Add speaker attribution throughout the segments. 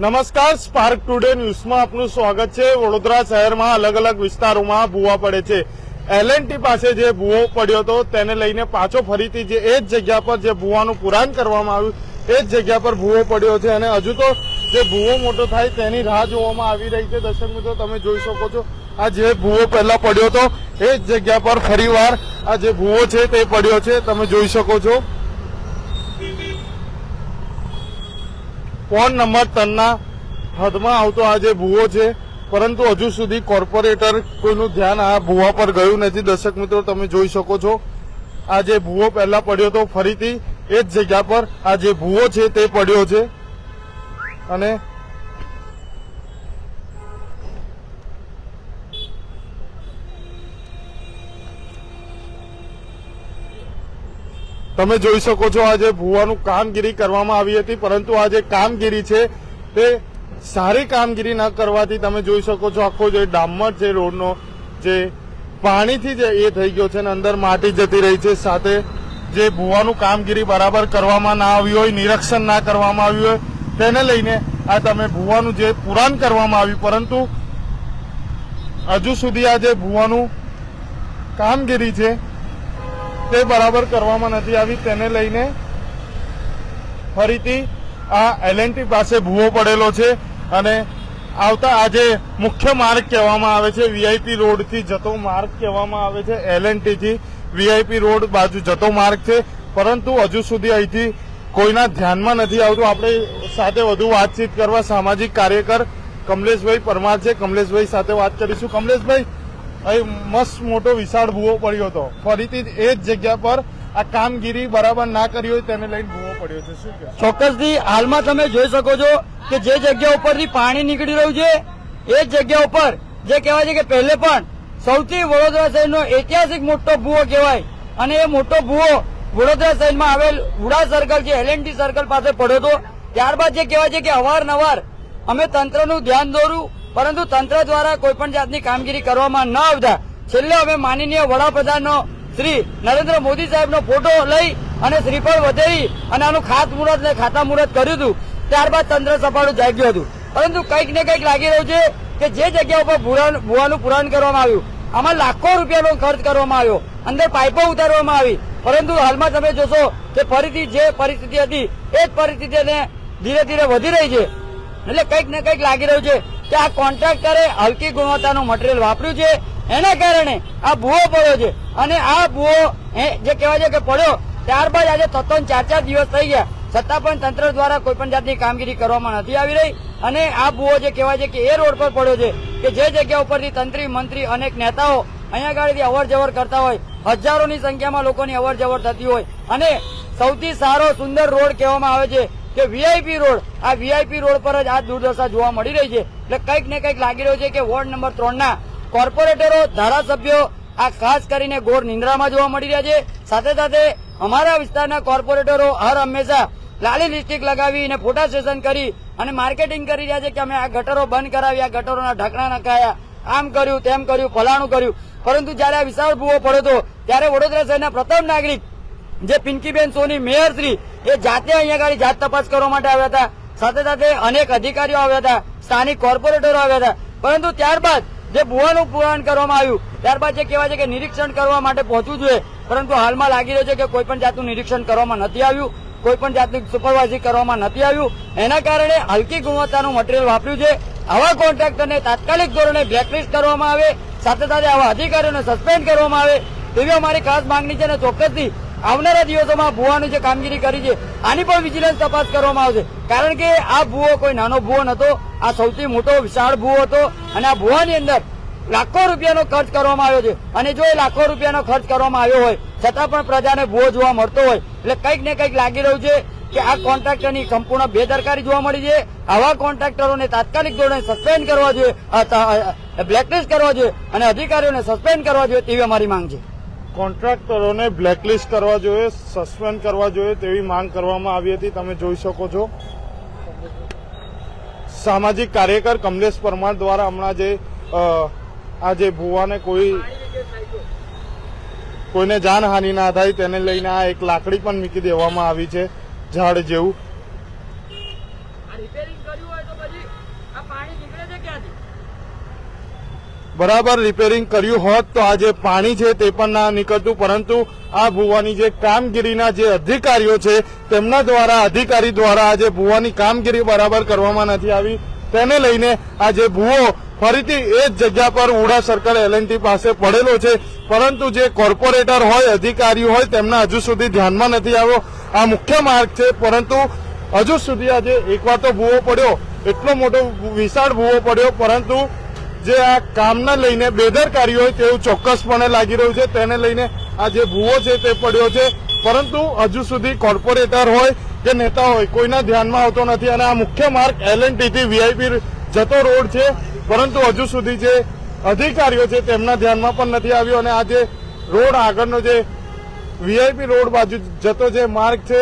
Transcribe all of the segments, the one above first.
Speaker 1: નમસ્કાર spark today ન્યૂઝમાં આપનું સ્વાગત છે. વડોદરા શહેરમાં અલગ અલગ વિસ્તારોમાં ભૂવા પડે છે. એલએનટી પાસે જે ભૂવો પડ્યો હતો, તેને લઈને પાછો ફરીથી જે એ જ જગ્યા પર જે ભૂવાનું પુરાણ કરવામાં આવ્યું, એ જ જગ્યા પર ભૂવો પડ્યો છે. અને હજુ તો જે ભૂવો મોટો થાય તેની રાહ જોવામાં આવી રહી છે. દર્શક મિત્રો, તમે જોઈ શકો છો, આ જે ભૂવો પહેલા પડ્યો હતો, એ જ જગ્યા પર ફરીવાર આ જે ભૂવો છે તે પડ્યો છે. તમે જોઈ શકો છો. ફોન નંબર તનના હદમાં આવતો આ જે ભૂવો છે, પરંતુ હજુ સુધી કોર્પોરેટર કોઈનું ધ્યાન આ ભૂવા પર ગયું નથી. દર્શક મિત્રો, તમે જોઈ શકો છો. આ જે ભૂવો પહેલા પડ્યો હતો ફરીથી એ જ જગ્યા પર આ જે ભૂવો છે તે પડ્યો છે. અને તમે જોઈ શકો છો આજે ભૂવાનું કામગીરી કરવામાં આવી હતી, પરંતુ આ જે કામગીરી છે તે સારી કામગીરી ન કરવાથી તમે જોઈ શકો છો આખો જે ડામર છે રોડનો, જે પાણીથી જે એ થઈ ગયો છે અને અંદર માટી જતી રહી છે, સાથે જે ભૂવાનું કામગીરી બરાબર કરવામાં ના આવી હોય, નિરીક્ષણ ના કરવામાં આવ્યું હોય, તેને લઈને આ તમે ભૂવાનું જે પુરાણ કરવામાં આવ્યું, પરંતુ હજુ સુધી આ જે ભૂવાનું કામગીરી છે તે બરાબર કરવામાં નથી આવી તેને લઈને ફરીથી આ એલએનટી પાસે ભૂવો પડેલો છે અને આવતા આજે મુખ્ય માર્ગ કહેવામાં આવે છે વીઆઈપી રોડથી જતો માર્ગ કહેવામાં આવે છે એલએનટીથી વીઆઈપી રોડ બાજુ જતો માર્ગ છે. પરંતુ હજુ સુધી અહીંથી કોઈના ધ્યાનમાં નથી આવતું. આપણે સાથે વધુ વાતચીત કરવા સામાજિક કાર્યકર કમલેશભાઈ પરમાર છે. કમલેશભાઈ સાથે વાત કરીશું. કમલેશભાઈ અહીં મસ્ત મોટો વિશાળ ભૂવો પડ્યો હતો. ફરીથી એ જ જગ્યા પર આ કામગીરી બરાબર ના કરી હોય તેને લઈને ભૂવો પડ્યો છે. શું
Speaker 2: ચોક્કસથી હાલમાં તમે જોઈ શકો છો કે જે જગ્યા ઉપરથી પાણી નીકળી રહ્યું છે, એ જ જગ્યા ઉપર જે કહેવાય છે કે પહેલે પણ સૌથી વડોદરા શહેરનો ઐતિહાસિક મોટો ભૂવો કહેવાય. અને એ મોટો ભૂવો વડોદરા શહેરમાં આવેલ ઉડા સર્કલ જે એલએનટી સર્કલ પાસે પડ્યો હતો. ત્યારબાદ જે કહેવાય છે કે અવારનવાર અમે તંત્રનું ધ્યાન દોર્યું પરંતુ તંત્ર દ્વારા કોઈ પણ જાતની કામગીરી કરવામાં ન આવતા છેલ્લે અમે માનનીય વડાપ્રધાનનો શ્રી નરેન્દ્ર મોદી સાહેબનો ફોટો લઈ અને શ્રીફળ વધેરી અને આનું ખાતમુહૂર્ત ને ખાતા મુહૂર્ત કર્યું હતું. ત્યારબાદ તંત્ર સફાળું જાગ્યું હતું. પરંતુ કંઈક ને કંઈક લાગી રહ્યું છે કે જે જગ્યા ઉપર ભૂવાનું પુરાણ કરવામાં આવ્યું, આમાં લાખો રૂપિયાનો ખર્ચ કરવામાં આવ્યો, અંદર પાઇપો ઉતારવામાં આવી. પરંતુ હાલમાં તમે જોશો કે ફરીથી જે પરિસ્થિતિ હતી, એ જ પરિસ્થિતિને ધીરે ધીરે વધી રહી છે. એટલે કંઈક ને કંઈક લાગી રહ્યું છે. કે આ કોન્ટ્રાક્ટરે હલકી ગુણવત્તાનું મટીરિયલ વાપર્યું છે, એના કારણે આ ભૂવો પડ્યો છે. અને આ ભૂવો જે કહેવાય છે કે પડ્યો, ત્યારબાદ આજે તત્વન ચાર ચાર દિવસ થઈ ગયા. છતાં પણ તંત્ર દ્વારા કોઈ પણ જાતની કામગીરી કરવામાં નથી આવી રહી. અને આ ભૂવો જે કહેવાય છે કે એ રોડ પર પડ્યો છે, કે જે જગ્યા ઉપરથી તંત્રી, મંત્રી, અનેક નેતાઓ અહીંયા ગાડીથી અવર જવર કરતા હોય, હજારોની સંખ્યામાં લોકોની અવર જવર થતી હોય. અને સૌથી સારો, સુંદર રોડ કહેવામાં આવે છે કે વીઆઈપી રોડ. આ વીઆઈપી રોડ પર જ આ દુર્દશા જોવા મળી રહી છે. એટલે કંઈક ને કંઈક લાગી રહ્યું છે કે વોર્ડ નંબર ત્રણ ના કોર્પોરેટરો, ધારાસભ્યો આ ખાસ કરીને ગોળ નિંદ્રામાં જોવા મળી રહ્યા છે. સાથે સાથે અમારા વિસ્તારના કોર્પોરેટરો હર હંમેશા લાલી લિસ્ટિક લગાવી અને ફોટા સેશન કરી અને માર્કેટિંગ કરી રહ્યા છે કે અમે આ ગટરો બંધ કરાવી, આ ગટરોના ઢાંકણા નખાયા. આમ કર્યું, તેમ કર્યું, ફલાણું કર્યું. પરંતુ જયારે આ વિશાળ ભૂવો પડ્યો હતો, ત્યારે વડોદરા શહેરના પ્રથમ નાગરિક જે પિંકીબેન સોની મેયર શ્રી, એ જાતે અહીંયા આગળ જાત તપાસ કરવા માટે આવ્યા હતા. સાથે સાથે અનેક અધિકારીઓ આવ્યા હતા, સ્થાનિક કોર્પોરેટરો આવ્યા હતા. પરંતુ ત્યારબાદ જે ભુવાનું પુરાણ કરવામાં આવ્યું, ત્યારબાદ જે કહેવાય છે કે નિરીક્ષણ કરવા માટે પહોંચવું જોઈએ, પરંતુ હાલમાં લાગી રહ્યું છે કે કોઈ પણ જાતનું નિરીક્ષણ કરવામાં નથી આવ્યું, કોઈ પણ જાતની સુપરવાઇઝિંગ કરવામાં નથી આવ્યું. એના કારણે હલકી ગુણવત્તાનું મટીરિયલ વાપર્યું છે. આવા કોન્ટ્રાક્ટરને તાત્કાલિક ધોરણે બ્લેકલિસ્ટ કરવામાં આવે, સાથે સાથે આવા અધિકારીઓને સસ્પેન્ડ કરવામાં આવે, તેવી અમારી ખાસ માંગણી છે અને ચોક્કસથી આવનારા દિવસોમાં ભુવાની જે કામગીરી કરી છે, આની પણ વિજિલન્સ તપાસ કરવામાં આવશે. કારણ કે આ ભૂવો કોઈ નાનો ભૂવો નહોતો, આ સૌથી મોટો વિશાળ ભૂવો હતો અને આ ભુવાની અંદર લાખો રૂપિયાનો ખર્ચ કરવામાં આવ્યો છે. અને જો એ લાખો રૂપિયાનો ખર્ચ કરવામાં આવ્યો હોય, છતાં પણ પ્રજાને ભૂવો જોવા મળતો હોય, એટલે કંઈક ને કંઈક લાગી રહ્યું છે કે આ કોન્ટ્રાક્ટરની સંપૂર્ણ બેદરકારી જોવા મળી છે. આવા કોન્ટ્રાક્ટરોને તાત્કાલિક ધોરણે સસ્પેન્ડ કરવા જોઈએ બ્લેકલિસ્ટ કરવા જોઈએ અને અધિકારીઓને સસ્પેન્ડ કરવા જોઈએ તેવી અમારી માંગ છે.
Speaker 1: કોન્ટ્રાક્ટરોને બ્લેકલિસ્ટ કરવા જોઈએ, સસ્પેન્ડ કરવા જોઈએ તેવી માંગ કરવામાં આવી હતી. તમે જોઈ શકો છો. સામાજિક કાર્યકર કમલેશ પરમાર દ્વારા હમણાં જે આજે ભુવાને કોઈ કોઈને જાનહાનિ ના થાય તેને લઈને આ એક લાકડી પણ મૂકી દેવામાં આવી છે, ઝાડ જેવું
Speaker 2: રિપેરિંગ કર્યું હોય તો પછી આ પાણી નીકળે છે ક્યાંથી
Speaker 1: બરાબર રિપેરિંગ કર્યું હોત તો આ જે પાણી છે તે પણ ના નીકળતું, પરંતુ આ ભુવાની જે કામગીરીના જે અધિકારીઓ છે, તેમના દ્વારા, અધિકારી દ્વારા આજે ભુવાની કામગીરી બરાબર કરવામાં નથી આવી. તેને લઈને આ જે ભુવો ફરીથી એ જ જગ્યા પર ઉડા સર્કલ એલએનટી પાસે પડેલો છે, પરંતુ જે કોર્પોરેટર હોય, અધિકારીઓ હોય, તેમના હજુ સુધી ધ્યાનમાં નથી આવ્યો. આ મુખ્ય માર્ગ છે, પરંતુ હજુ સુધી આજે એકવાર તો ભૂવો પડ્યો. એટલો મોટો વિશાળ ભૂવો પડ્યો, પરંતુ જે આ કામના લઈને બેદરકારી હોય તેવું ચોક્કસપણે લાગી રહ્યું છે. તેને લઈને આ જે ભૂવો છે તે પડ્યો છે. પરંતુ હજુ સુધી કોર્પોરેટર હોય કે નેતા હોય કોઈના ધ્યાનમાં આવતો નથી અને આ મુખ્ય માર્ગ એલથી વીઆઈપી જતો રોડ છે. પરંતુ હજુ સુધી જે અધિકારીઓ છે તેમના ધ્યાનમાં પણ નથી આવ્યો અને આ જે રોડ આગળનો જે વીઆઈપી રોડ બાજુ જતો જે માર્ગ છે,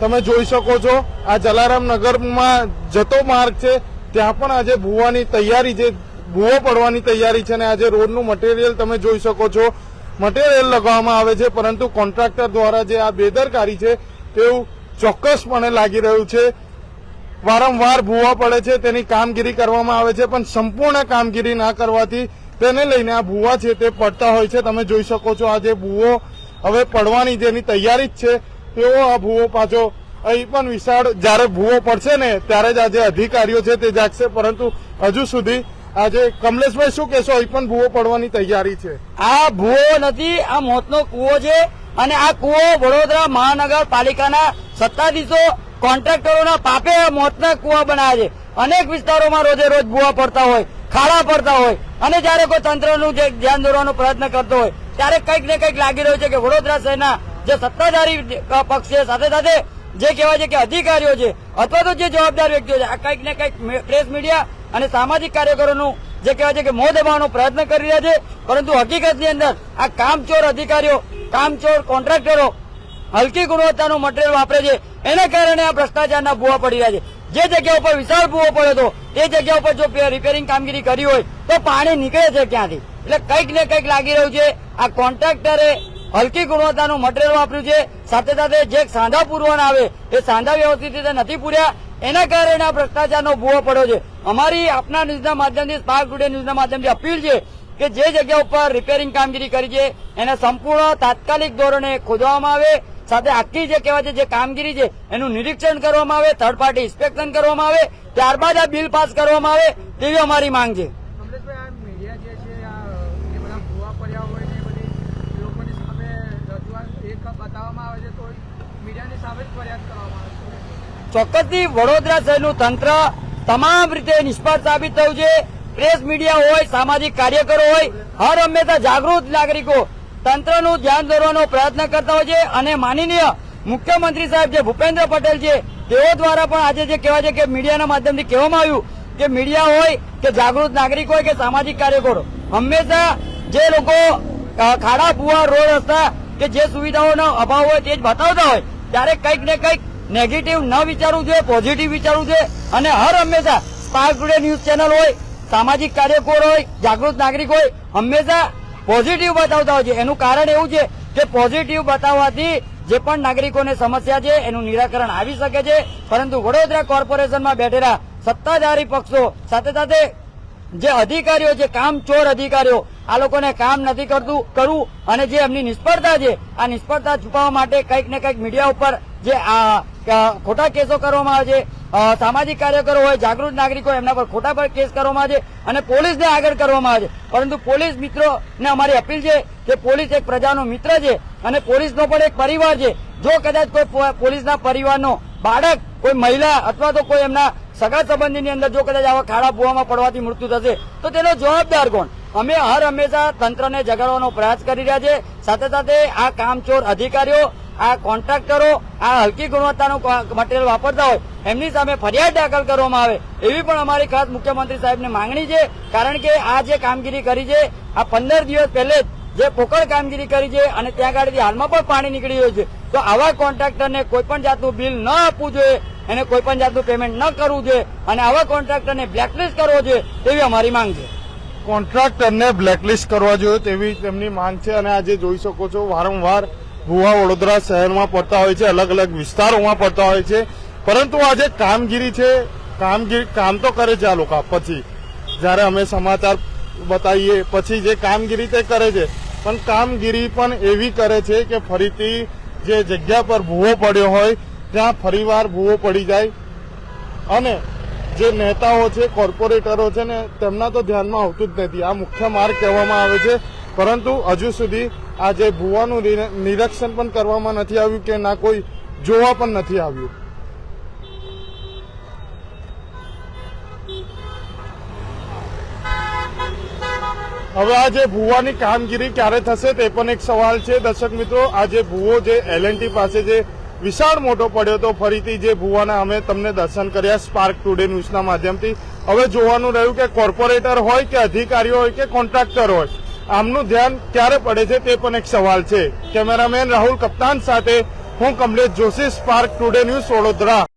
Speaker 1: તમે જોઈ શકો છો. આ જલારામ નગરમાં જતો માર્ગ છે. ત્યાં પણ આજે ભૂવાની તૈયારી જે ભૂવો પડવાની તૈયારી છે અને આજે રોડનું મટીરિયલ તમે જોઈ શકો છો. મટીરિયલ લગાવવામાં આવે છે, પરંતુ કોન્ટ્રાક્ટર દ્વારા જે આ બેદરકારી છે, તેવું ચોક્કસપણે લાગી રહ્યું છે. વારંવાર ભૂવા પડે છે, તેની કામગીરી કરવામાં આવે છે, પણ સંપૂર્ણ કામગીરી ના કરવાથી તેને લઈને આ ભૂવા છે તે પડતા હોય છે. તમે જોઈ શકો છો આ જે ભૂવો હવે પડવાની જેની તૈયારી જ છે તેવો આ ભૂવો પાછો અહીં પણ વિશાળ, જ્યારે ભૂવો પડશે ને, ત્યારે જ આજે અધિકારીઓ છે તે જાગશે. પરંતુ હજુ સુધી આજે કમલેશભાઈ શું કહેશો? અહીં પણ ભૂવો પડવાની તૈયારી છે.
Speaker 2: આ ભૂવો નથી, આ મોતનો કૂવો છે અને આ કૂવો વડોદરા મહાનગરપાલિકાના સત્તાધીશો, કોન્ટ્રાક્ટરોના પાપે મોતના કૂવા બનાવ્યા છે. અનેક વિસ્તારોમાં રોજે રોજ ભૂવા પડતા હોય, ખાડા પડતા હોય અને જયારે કોઈ તંત્રનું જે ધ્યાન દોરવાનો પ્રયત્ન કરતો હોય, ત્યારે કંઈક ને કંઈક લાગી રહ્યું છે કે વડોદરા શહેરના જે સત્તાધારી પક્ષ છે સાથે સાથે જે કહેવાય છે કે અધિકારીઓ છે, અથવા તો જે જવાબદાર વ્યક્તિઓ છે, આ કંઈક ને કંઈક પ્રેસ મીડિયા અને સામાજિક કાર્યકરોનું જે કહેવાય છે કે મોં દબાવવાનો પ્રયત્ન કરી રહ્યા છે. પરંતુ હકીકતની અંદર આ કામચોર અધિકારીઓ, કામચોર કોન્ટ્રાક્ટરો હલકી ગુણવત્તાનું મટીરિયલ વાપરે છે. એના કારણે આ ભ્રષ્ટાચારના ભૂવા પડી રહ્યા છે. જે જગ્યા ઉપર વિશાળ ભૂવો પડ્યો હતો, તે જગ્યા ઉપર જો રિપેરિંગ કામગીરી કરી હોય, તો પાણી નીકળે છે ક્યાંથી? એટલે કંઈક ને કંઈક લાગી રહ્યું છે. આ કોન્ટ્રાક્ટરે હલકી ગુણવત્તાનું મટીરિયલ વાપર્યું છે. સાથે સાથે જે સાંધા પૂરવાના આવે, એ સાંધા વ્યવસ્થિત રીતે નથી પૂર્યા. એના કારણે આ ભ્રષ્ટાચારનો ભૂવો પડ્યો છે. અમારી આપના ન્યૂઝના માધ્યમથી, સ્પાર્ક ટુડે ન્યૂઝના માધ્યમથી અપીલ છે કે જે જગ્યા ઉપર રિપેરિંગ કામગીરી કરી છે, એને સંપૂર્ણ તાત્કાલિક ધોરણે ખોદવામાં આવે. સાથે આખી જે કહેવાય છે, જે કામગીરી છે, એનું નિરીક્ષણ કરવામાં આવે થર્ડ પાર્ટી ઇન્સ્પેક્શન કરવામાં આવે. ત્યારબાદ આ બિલ પાસ કરવામાં આવે, તેવી અમારી માંગ છે
Speaker 3: કમલેશભાઈ આ મીડિયા જે છે આ જે બધા ભૂવા પડ્યા હોય ને એ બધી લોકોની સામે રજૂઆત એક બતાવવામાં આવે છે તો મીડિયાની સામે જ ફરિયાદ કરવામાં આવે છે
Speaker 2: ચોક્કસથી વડોદરા શહેરનું તંત્ર તમામ રીતે નિષ્ફળ સાબિત થયું છે. પ્રેસ મીડિયા હોય, સામાજિક કાર્યકરો હોય, હર હંમેશા જાગૃત નાગરિકો તંત્રનું ધ્યાન દોરવાનો પ્રયત્ન કરતા હોય છે. અને માનનીય મુખ્યમંત્રી સાહેબ જે ભૂપેન્દ્ર પટેલ છે, તેઓ દ્વારા પણ આજે જે કહેવાય છે કે મીડિયાના માધ્યમથી કહેવામાં આવ્યું કે મીડિયા હોય કે જાગૃત નાગરિક હોય કે સામાજિક કાર્યકરો, હંમેશા જે લોકો ખાડા, ભૂવા, રોડ રસ્તા કે જે સુવિધાઓનો અભાવ હોય તે જ બતાવતા હોય. ત્યારે કંઈક ને કંઈક નેગેટિવ ન વિચારવું જોઈએ પોઝિટિવ વિચારવું જોઈએ. અને હર હંમેશા સ્પાર્ક ટુડે ન્યૂઝ ચેનલ હોય, સામાજિક કાર્યકરો હોય, જાગૃત નાગરિક હોય, હંમેશા પોઝિટિવ બતાવતા હોય છે. એનું કારણ એવું છે કે પોઝિટિવ બતાવવાથી જે પણ નાગરિકોને સમસ્યા છે, એનું નિરાકરણ આવી શકે છે. પરંતુ વડોદરા કોર્પોરેશનમાં બેઠેલા સત્તાધારી પક્ષો સાથે સાથે જે અધિકારીઓ છે કામચોર અધિકારીઓ, આ લોકોને કામ નથી કરતું કરવું અને જે એમની નિષ્ફળતા છે, આ નિષ્ફળતા છુપાવવા માટે કંઈક ને કંઈક મીડિયા ઉપર જે આ ખોટા કેસો કરવામાં આવે છે સામાજિક કાર્યકરો હોય, જાગૃત નાગરિકો એમના પર ખોટા પર કેસ કરવામાં આવે છે અને પોલીસને આગળ કરવામાં આવે છે. પરંતુ પોલીસ મિત્રોને અમારી અપીલ છે કે પોલીસ એક પ્રજાનો મિત્ર છે અને પોલીસનો પણ એક પરિવાર છે. જો કદાચ કોઈ પોલીસના પરિવારનો બાળક, કોઈ મહિલા અથવા તો કોઈ એમના સગા સંબંધીની અંદર જો કદાચ આવા ખાડા ભૂવામાં પડવાથી મૃત્યુ થશે, તો તેનો જવાબદાર કોણ? અમે હર હંમેશા તંત્રને જગાડવાનો પ્રયાસ કરી રહ્યા છે સાથે સાથે આ કામચોર અધિકારીઓ, આ કોન્ટ્રાક્ટરો, આ હલકી ગુણવત્તાનું મટીરિયલ વાપરતા હોય, એમની સામે ફરિયાદ દાખલ કરવામાં આવે, એવી પણ અમારી ખાસ મુખ્યમંત્રી સાહેબને માંગણી છે. કારણ કે આ જે કામગીરી કરી છે, આ પંદર દિવસ પહેલે જ જે પોકળ કામગીરી કરી છે અને ત્યાં ગાડીથી હાલમાં પણ પાણી નીકળી રહ્યું છે. તો આવા કોન્ટ્રાક્ટરને કોઈ પણ જાતનું બિલ ન આપવું જોઈએ. એને કોઈ પણ જાતનું પેમેન્ટ ન કરવું જોઈએ અને આવા કોન્ટ્રાક્ટરને બ્લેકલિસ્ટ કરવો જોઈએ તેવી અમારી માંગ છે.
Speaker 1: કોન્ટ્રાક્ટરને બ્લેકલિસ્ટ કરવા જોઈએ તેવી તેમની માંગ છે અને આજે જોઈ શકો છો, વારંવાર ભુવા વડોદરા શહેરમાં પડતા હોય છે, અલગ અલગ વિસ્તારોમાં પડતા હોય છે. પરંતુ આજે કામગીરી છે, કામગીરી કામ તો કરે છે આ લોકો પછી. જ્યારે અમે સમાચાર બતાવીએ, પછી જે કામગીરી તે કરે છે. પણ કામગીરી પણ એવી કરે છે કે ફરીથી જે જગ્યા પર ભૂવો પડ્યો હોય ત્યાં ફરીવાર ભૂવો પડી જાય. અને જે નેતાઓ છે, કોર્પોરેટરો છે ને, તેમના તો ધ્યાનમાં આવતું જ નથી. આ મુખ્ય માર્ગ કહેવામાં આવે છે. પરંતુ હજુ સુધી આ જે ભૂવાનું નિર- નિરીક્ષણ પણ કરવામાં નથી આવ્યું કે ના કોઈ જોવા પણ નથી આવ્યું. હવે આ જે ભૂવાની કામગીરી ક્યારે થશે તે પણ એક સવાલ છે. દર્શક મિત્રો, આ જે ભૂવો જે એલએનટી પાસે જે વિશાળ મોટો પડ્યો તો ફરીથી જે ભુવાના અમે તમને દર્શન કર્યા સ્પાર્ક ટુડે ન્યૂઝના માધ્યમથી. હવે જોવાનું રહ્યું કે કોર્પોરેટર હોય કે અધિકારીઓ હોય કે કોન્ટ્રાક્ટર હોય, આમનું ધ્યાન ક્યારે પડે છે તે પણ એક સવાલ છે. કેમેરામેન રાહુલ કપ્તાન સાથે હું Kamlesh Joshi Spark Today News Vadodara.